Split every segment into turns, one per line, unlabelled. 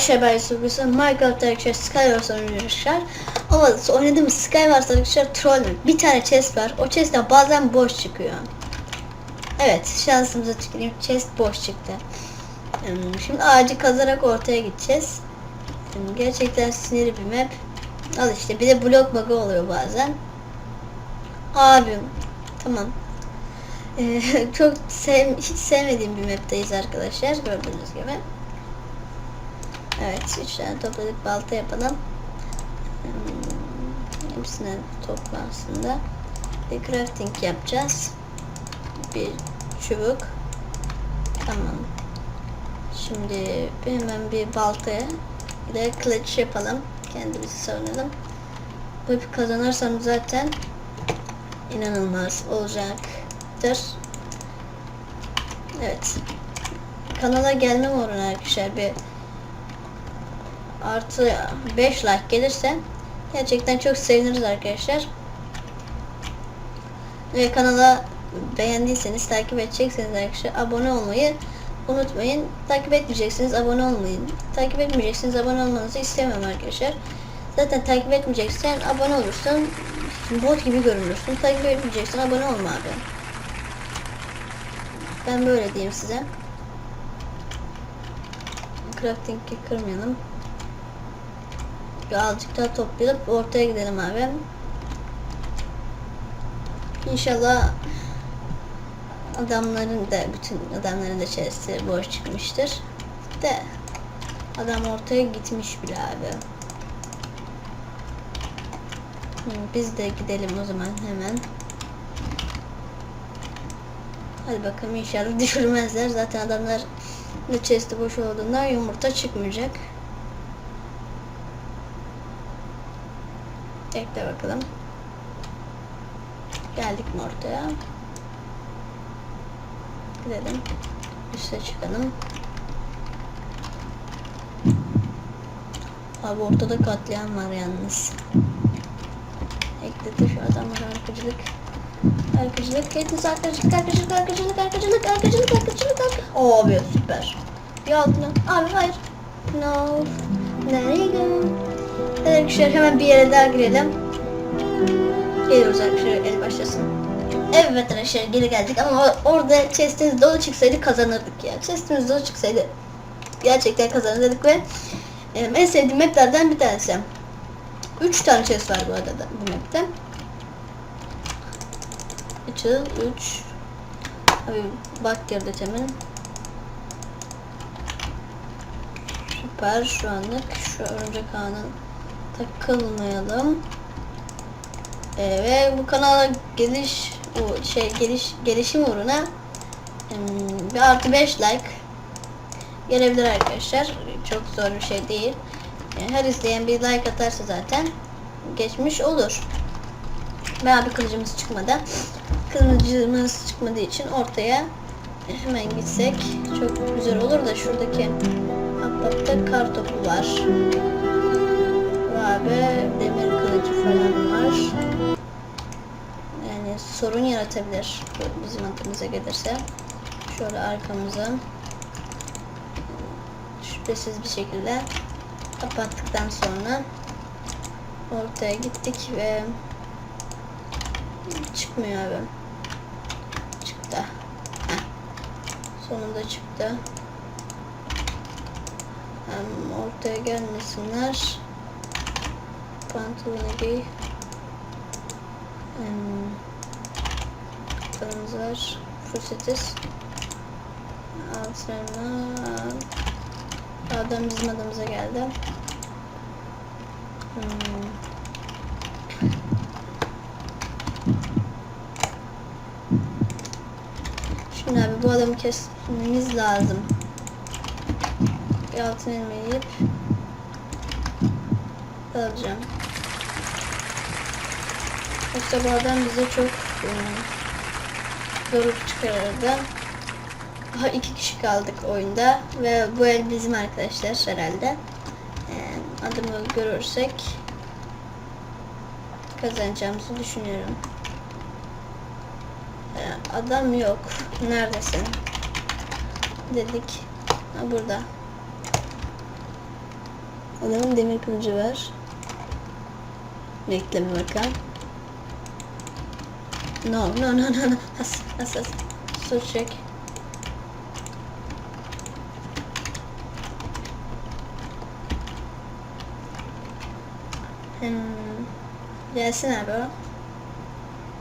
arkadaşlar ben Subisa Minecraft arkadaşlar Skywars arkadaşlar Ama oynadığımız Skywars arkadaşlar troll Bir tane chest var. O chest de bazen boş çıkıyor. Evet şansımıza tüküreyim. Chest boş çıktı. Hmm, Şimdi ağacı kazarak ortaya gideceğiz. Hmm, Gerçekten sinirli bir map. Al işte bir de blok bug'ı oluyor bazen. Abim Tamam. Ee, çok sev hiç sevmediğim bir map'teyiz arkadaşlar gördüğünüz gibi. Evet, üç tane topladık balta yapalım. Hmm, hepsine topla aslında. Bir crafting yapacağız. Bir çubuk. Tamam. Şimdi bir hemen bir baltaya bir kılıç yapalım. Kendimizi savunalım. Bu ipi kazanırsam zaten inanılmaz olacaktır. Evet. Kanala gelmem uğruna arkadaşlar bir artı 5 like gelirse gerçekten çok seviniriz arkadaşlar. Ve kanala beğendiyseniz takip edecekseniz arkadaşlar abone olmayı unutmayın. Takip etmeyeceksiniz abone olmayın. Takip etmeyeceksiniz abone olmanızı istemiyorum arkadaşlar. Zaten takip etmeyeceksen abone olursun. Bot gibi görünürsün. Takip etmeyeceksen abone olma abi. Ben böyle diyeyim size. Crafting'i kırmayalım. Birazcık daha toplayıp ortaya gidelim abi. İnşallah adamların da bütün adamların da çevresi boş çıkmıştır. De adam ortaya gitmiş bile abi. Biz de gidelim o zaman hemen. Hadi bakalım inşallah düşürmezler. Zaten adamlar chest'i boş olduğundan yumurta çıkmayacak. Bekle bakalım. Geldik mi ortaya? Gidelim. Üste çıkalım. Abi ortada katliam var yalnız. Ekledi şu adamlar arkacılık. Arkacılık, hepiniz arkacılık, arkacılık, arkacılık, arkacılık, arkacılık, arkacılık, arkacılık. Abi süper. Bir altına. Abi hayır. No. Nereye gidiyorsun? Arkadaşlar hemen bir yere daha girelim. Geliyoruz arkadaşlar el başlasın. Evet arkadaşlar geri geldik ama orada chestimiz dolu çıksaydı kazanırdık ya. Chestimiz dolu çıksaydı gerçekten kazanırdık ve en sevdiğim maplerden bir tanesi. 3 tane chest var bu arada da bu map'te. Açıl 3 Abi bak girdi hemen. Süper şu anlık şu örümcek ağına takılmayalım. Ee, ve bu kanala geliş o şey geliş gelişim uğruna bir artı 5 like gelebilir arkadaşlar. Çok zor bir şey değil. Yani her izleyen bir like atarsa zaten geçmiş olur. Ve abi kılıcımız çıkmadı. Kılıcımız çıkmadığı için ortaya hemen gitsek çok güzel olur da şuradaki ahbapta kar topu var. Ve demir kılıcı falan var. Yani sorun yaratabilir bizim adımıza gelirse. Şöyle arkamıza şüphesiz bir şekilde kapattıktan sonra ortaya gittik ve çıkmıyor abi. Çıktı. Heh. Sonunda çıktı. Hem ortaya gelmesinler. Pantolonu giy. Kırmızı var. Fusetiz. Altına Adam bizim adamıza geldi. Hmm. Şimdi abi bu adamı kesmemiz lazım. Bir altın elma alacağım. Yoksa bu adam bize çok ıı, zorluk çıkarırdı. Daha iki kişi kaldık oyunda ve bu el bizim arkadaşlar herhalde. Ee, adımı görürsek kazanacağımızı düşünüyorum. Ee, adam yok. Neredesin? Dedik. Ha, burada. Adamın demir kılıcı var. Bir bakalım. No, no, no, no, no. As, as, as. Su çek. Hmm. Gelsin abi o.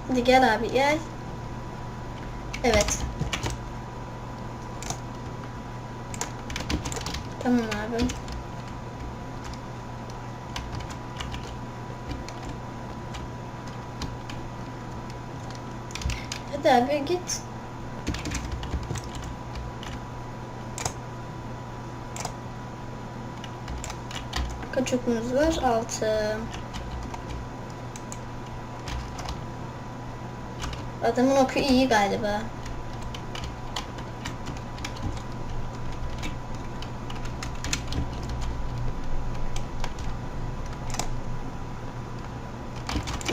Hadi gel abi gel. Evet. Tamam abi. Hadi abi git. Kaç okumuz var? 6. Adamın oku iyi galiba.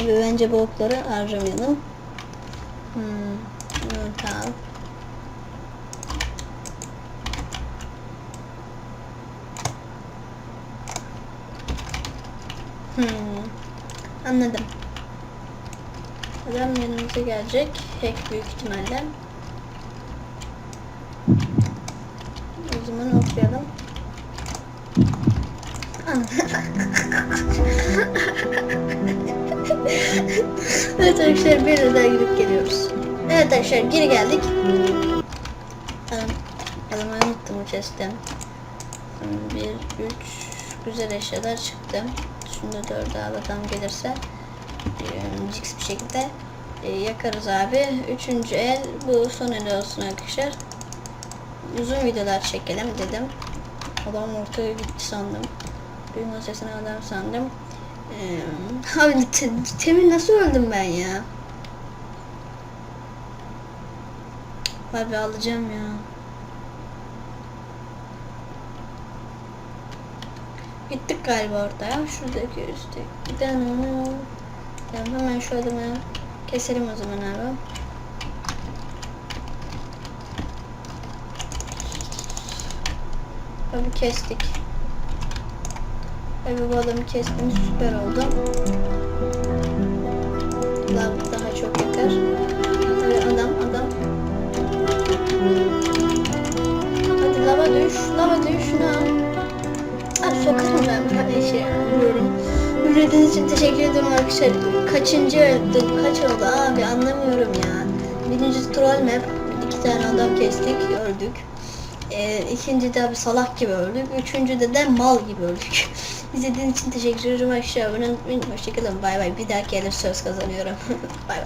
Bence bu okları harcamayalım. Hmm. evet, Tamam. Hmm. Anladım. Adam yanımıza gelecek. Hack büyük ihtimalle. O zaman okuyalım. evet arkadaşlar bir daha girip geliyoruz. Evet arkadaşlar geri geldik. Adamı unuttum chest'ten. Bir, üç güzel eşyalar çıktı. Şunu da dörde al adam gelirse. Cix bir şekilde e, yakarız abi. Üçüncü el bu son el olsun arkadaşlar. Uzun videolar çekelim dedim. Adam ortaya gitti sandım. Duyma sesini adam sandım. Abi te, temin nasıl öldüm ben ya? Abi alacağım ya. Gittik galiba orada. Şuradaki üstte. Giden onu. Tamam hemen şu adamı keselim o zaman abi. Abi kestik. Bu adamı kestim süper oldu. Lav daha çok yakar. Abi adam adam. Hadi lava düş, lava düş ne? Abi sokarım ben bu işe vuruyorum. Ücretiniz için teşekkür ederim arkadaşlar. Kaçıncı öldüm? Kaç oldu abi anlamıyorum ya. Birinci troll map. iki tane adam kestik, öldük. Ee, ikinci de bir salak gibi öldük. Üçüncüde de mal gibi öldük. İzlediğiniz için teşekkür ederim arkadaşlar. Abone olmayı unutmayın. Hoşçakalın. Bay bay. Bir dahaki gelir söz kazanıyorum. bay bay.